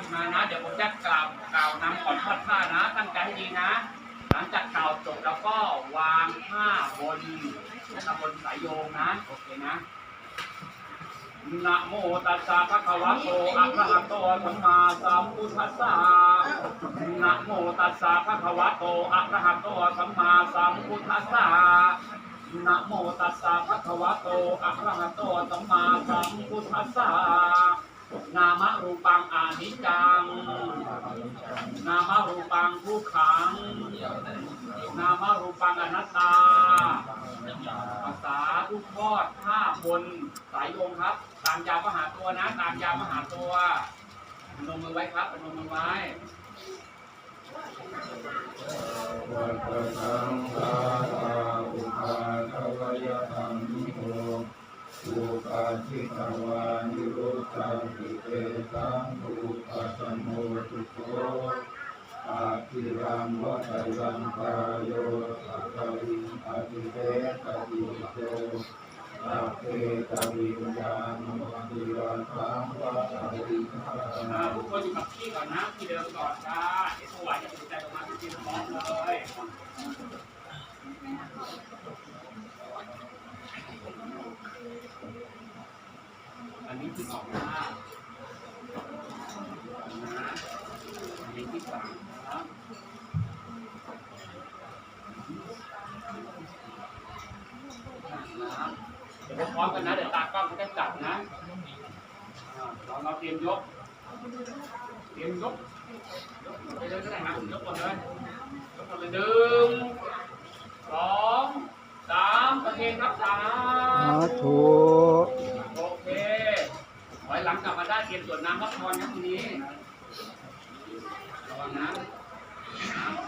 ขึ้นมานะ เดี๋ยวผมจะกล่าวกล่าวนำก่อนทอดผ้านะตั้งใจให้ดีนะ หลังจากกล่าวจบแล้วก็วางผ้าบนนะครับบนสายโยงนะโอเคนะนะโมตัสสะภะคะวะโตอะระหะโตสัมมาสัมพุทธัสสะนะโมตัสสะภะคะวะโตอะระหะโตสัมมาสัมพุทธัสสะนะโมตัสสะภะคะวะโตอะระหะโตสัมมาสัมพุทธัสสะ นามรูปังอานิจจัง นามรูปังทุกขัง นามรูปังอนัตตา ภาษาทุกทอดผ้าคนสายโยงครับ ตามยามหาตัวนะ ตามยามหาตัวพนมมือไว้ครับพนมมือไว้วั อุปาทิตวานิโรธังปิเตตังอุปัสสมโมตุโกอาทิรังวัฏรังกายโยสัพพิอติเตตติโตสัพเพตวิญญาณังติรังสังวะอริยอ่าทุกคนอยู่กับที่ก่อนนะที่เดิมก่อนจ้าเดี๋ยวายจะติดใจออกมาที่ที่พร้อมเลย นี้ที่สองนะอันนี้ที่สามครับเดี๋ยวพร้อมกันนะเดี๋ยวตากล้องเขาจะจับนะเราเราเตรียมยก เตรียมยกยกไปเลยก็ได้ครับยกหมดเลยยกหมดเลยหนึ่งสองสามโอเคครับสาสามธุ อยหลังกลับมาได้เตรียมส่วนน้ำรัพรครับทีนี้ระวังน้ำ